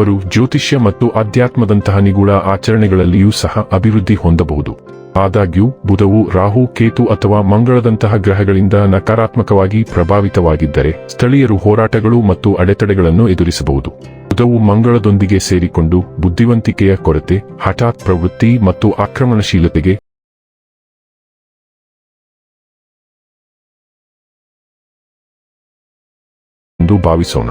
ಅವರು ಜ್ಯೋತಿಷ್ಯ ಮತ್ತು ಅಧ್ಯಾತ್ಮದಂತಹ ನಿಗೂಢ ಆಚರಣೆಗಳಲ್ಲಿಯೂ ಸಹ ಅಭಿವೃದ್ಧಿ ಹೊಂದಬಹುದು. ಆದಾಗ್ಯೂ, ಬುಧವು ರಾಹು, ಕೇತು ಅಥವಾ ಮಂಗಳದಂತಹ ಗ್ರಹಗಳಿಂದ ನಕಾರಾತ್ಮಕವಾಗಿ ಪ್ರಭಾವಿತವಾಗಿದ್ದರೆ, ಸ್ಥಳೀಯರು ಹೋರಾಟಗಳು ಮತ್ತು ಅಡೆತಡೆಗಳನ್ನು ಎದುರಿಸಬಹುದು. ಬುಧವು ಮಂಗಳದೊಂದಿಗೆ ಸೇರಿಕೊಂಡು ಬುದ್ಧಿವಂತಿಕೆಯ ಕೊರತೆ, ಹಠಾತ್ ಪ್ರವೃತ್ತಿ ಮತ್ತು ಆಕ್ರಮಣಶೀಲತೆಗೆ ಭಾವಿಸೋಣ.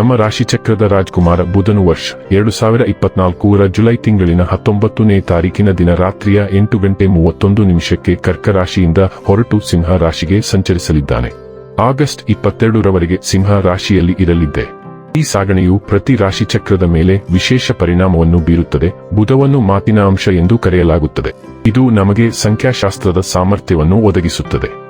ನಮ್ಮ ರಾಶಿಚಕ್ರದ ರಾಜ್ಕುಮಾರ ಬುಧನು ವರ್ಷ ಎರಡು ಸಾವಿರ ಇಪ್ಪತ್ನಾಲ್ಕೂರ ಜುಲೈ ತಿಂಗಳಿನ ಹತ್ತೊಂಬತ್ತನೇ ತಾರೀಕಿನ ದಿನ ರಾತ್ರಿಯ ಎಂಟು ಗಂಟೆ ಮೂವತ್ತೊಂದು ನಿಮಿಷಕ್ಕೆ ಕರ್ಕ ರಾಶಿಯಿಂದ ಹೊರಟು ಸಿಂಹ ರಾಶಿಗೆ ಸಂಚರಿಸಲಿದ್ದಾನೆ. ಆಗಸ್ಟ್ ಇಪ್ಪತ್ತೆರಡರವರೆಗೆ ಸಿಂಹ ರಾಶಿಯಲ್ಲಿ ಇರಲಿದ್ದೆ. ಈ ಸಾಗಣೆಯು ಪ್ರತಿ ರಾಶಿಚಕ್ರದ ಮೇಲೆ ವಿಶೇಷ ಪರಿಣಾಮವನ್ನು ಬೀರುತ್ತದೆ. ಬುಧವನ್ನು ಮಾತಿನ ಅಂಶ ಎಂದು ಕರೆಯಲಾಗುತ್ತದೆ. ಇದು ನಮಗೆ ಸಂಖ್ಯಾಶಾಸ್ತ್ರದ ಸಾಮರ್ಥ್ಯವನ್ನು ಒದಗಿಸುತ್ತದೆ.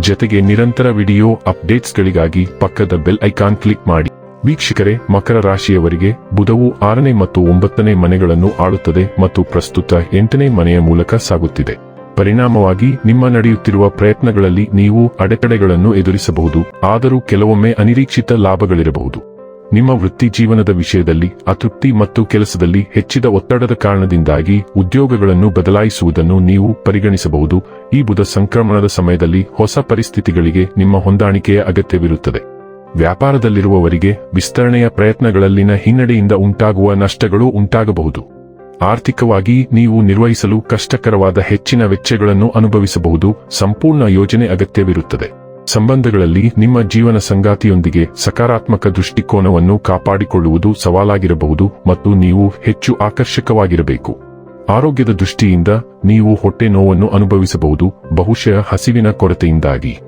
ಜೊತೆಗೆ ನಿರಂತರ ವಿಡಿಯೋ ಅಪ್ಡೇಟ್ಸ್ಗಳಿಗಾಗಿ ಪಕ್ಕದ ಬೆಲ್ ಐಕಾನ್ ಕ್ಲಿಕ್ ಮಾಡಿ. ವೀಕ್ಷಕರೇ, ಮಕರ ರಾಶಿಯವರಿಗೆ ಬುಧವು ಆರನೇ ಮತ್ತು ಒಂಬತ್ತನೇ ಮನೆಗಳನ್ನು ಆಳುತ್ತದೆ ಮತ್ತು ಪ್ರಸ್ತುತ ಎಂಟನೇ ಮನೆಯ ಮೂಲಕ ಸಾಗುತ್ತಿದೆ. ಪರಿಣಾಮವಾಗಿ, ನಿಮ್ಮ ನಡೆಯುತ್ತಿರುವ ಪ್ರಯತ್ನಗಳಲ್ಲಿ ನೀವು ಅಡೆತಡೆಗಳನ್ನು ಎದುರಿಸಬಹುದು, ಆದರೂ ಕೆಲವೊಮ್ಮೆ ಅನಿರೀಕ್ಷಿತ ಲಾಭಗಳಿರಬಹುದು. ನಿಮ್ಮ ವೃತ್ತಿ ಜೀವನದ ವಿಷಯದಲ್ಲಿ, ಅತೃಪ್ತಿ ಮತ್ತು ಕೆಲಸದಲ್ಲಿ ಹೆಚ್ಚಿದ ಒತ್ತಡದ ಕಾರಣದಿಂದಾಗಿ ಉದ್ಯೋಗಗಳನ್ನು ಬದಲಾಯಿಸುವುದನ್ನು ನೀವು ಪರಿಗಣಿಸಬಹುದು ಈ ಬುಧ ಸಂಕ್ರಮಣದ ಸಮಯದಲ್ಲಿ ಹೊಸ ಪರಿಸ್ಥಿತಿಗಳಿಗೆ ನಿಮ್ಮ ಹೊಂದಾಣಿಕೆಯ ಅಗತ್ಯವಿರುತ್ತದೆ. ವ್ಯಾಪಾರದಲ್ಲಿರುವವರಿಗೆ ವಿಸ್ತರಣೆಯ ಪ್ರಯತ್ನಗಳಲ್ಲಿನ ಹಿನ್ನಡೆಯಿಂದ ಉಂಟಾಗುವ ನಷ್ಟಗಳು ಉಂಟಾಗಬಹುದು. ಆರ್ಥಿಕವಾಗಿ ನೀವು ನಿರ್ವಹಿಸಲು ಕಷ್ಟಕರವಾದ ಹೆಚ್ಚಿನ ವೆಚ್ಚಗಳನ್ನು ಅನುಭವಿಸಬಹುದು. ಸಂಪೂರ್ಣ ಯೋಜನೆ ಅಗತ್ಯವಿರುತ್ತದೆ. ಸಂಬಂಧಗಳಲ್ಲಿ ನಿಮ್ಮ ಜೀವನ ಸಂಗಾತಿಯೊಂದಿಗೆ ಸಕಾರಾತ್ಮಕ ದೃಷ್ಟಿಕೋನವನ್ನು ಕಾಪಾಡಿಕೊಳ್ಳುವುದು ಸವಾಲಾಗಿರಬಹುದು ಮತ್ತು ನೀವು ಹೆಚ್ಚು ಆಕರ್ಷಕವಾಗಿರಬೇಕು. ಆರೋಗ್ಯದ ದೃಷ್ಟಿಯಿಂದ ನೀವು ಹೊಟ್ಟೆ ನೋವನ್ನು ಅನುಭವಿಸಬಹುದು, ಬಹುಶಃ ಹಸಿವಿನ ಕೊರತೆಯಿಂದಾಗಿ.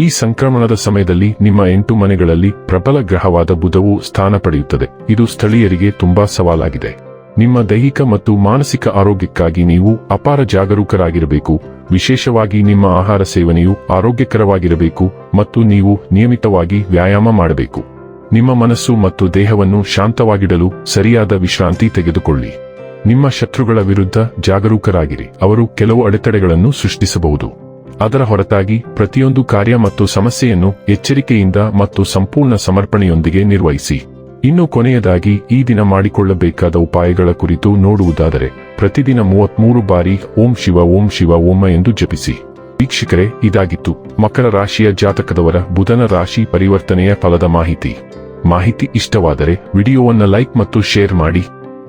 ಈ ಸಂಕ್ರಮಣದ ಸಮಯದಲ್ಲಿ ನಿಮ್ಮ ಎಂಟು ಮನೆಗಳಲ್ಲಿ ಪ್ರಬಲ ಗ್ರಹವಾದ ಬುಧವು ಸ್ಥಾನ ಪಡೆಯುತ್ತದೆ. ಇದು ಸ್ಥಳೀಯರಿಗೆ ತುಂಬಾ ಸವಾಲಾಗಿದೆ. ನಿಮ್ಮ ದೈಹಿಕ ಮತ್ತು ಮಾನಸಿಕ ಆರೋಗ್ಯಕ್ಕಾಗಿ ನೀವು ಅಪಾರ ಜಾಗರೂಕರಾಗಿರಬೇಕು. ವಿಶೇಷವಾಗಿ ನಿಮ್ಮ ಆಹಾರ ಸೇವನೆಯು ಆರೋಗ್ಯಕರವಾಗಿರಬೇಕು ಮತ್ತು ನೀವು ನಿಯಮಿತವಾಗಿ ವ್ಯಾಯಾಮ ಮಾಡಬೇಕು. ನಿಮ್ಮ ಮನಸ್ಸು ಮತ್ತು ದೇಹವನ್ನು ಶಾಂತವಾಗಿಡಲು ಸರಿಯಾದ ವಿಶ್ರಾಂತಿ ತೆಗೆದುಕೊಳ್ಳಿ. ನಿಮ್ಮ ಶತ್ರುಗಳ ವಿರುದ್ಧ ಜಾಗರೂಕರಾಗಿರಿ. ಅವರು ಕೆಲವು ಅಡೆತಡೆಗಳನ್ನು ಸೃಷ್ಟಿಸಬಹುದು. ಅದರ ಹೊರತಾಗಿ ಪ್ರತಿಯೊಂದು ಕಾರ್ಯ ಮತ್ತು ಸಮಸ್ಯೆಯನ್ನು ಎಚ್ಚರಿಕೆಯಿಂದ ಮತ್ತು ಸಂಪೂರ್ಣ ಸಮರ್ಪಣೆಯೊಂದಿಗೆ ನಿರ್ವಹಿಸಿ. ಇನ್ನು ಕೊನೆಯದಾಗಿ ಈ ದಿನ ಮಾಡಿಕೊಳ್ಳಬೇಕಾದ ಉಪಾಯಗಳ ಕುರಿತು ನೋಡುವುದಾದರೆ, ಪ್ರತಿದಿನ ಮೂವತ್ಮೂರು ಬಾರಿ ಓಂ ಶಿವ ಓಂ ಶಿವ, ಓಮ ಎಂದು ಜಪಿಸಿ. ವೀಕ್ಷಕರೇ, ಇದಾಗಿತ್ತು. ಮಕರ ರಾಶಿಯ ಜಾತಕದವರ ಬುಧನ ರಾಶಿ ಪರಿವರ್ತನೆಯ ಫಲದ ಮಾಹಿತಿ. ಮಾಹಿತಿ ಇಷ್ಟವಾದರೆ ವಿಡಿಯೋವನ್ನು ಲೈಕ್ ಮತ್ತು ಶೇರ್ ಮಾಡಿ.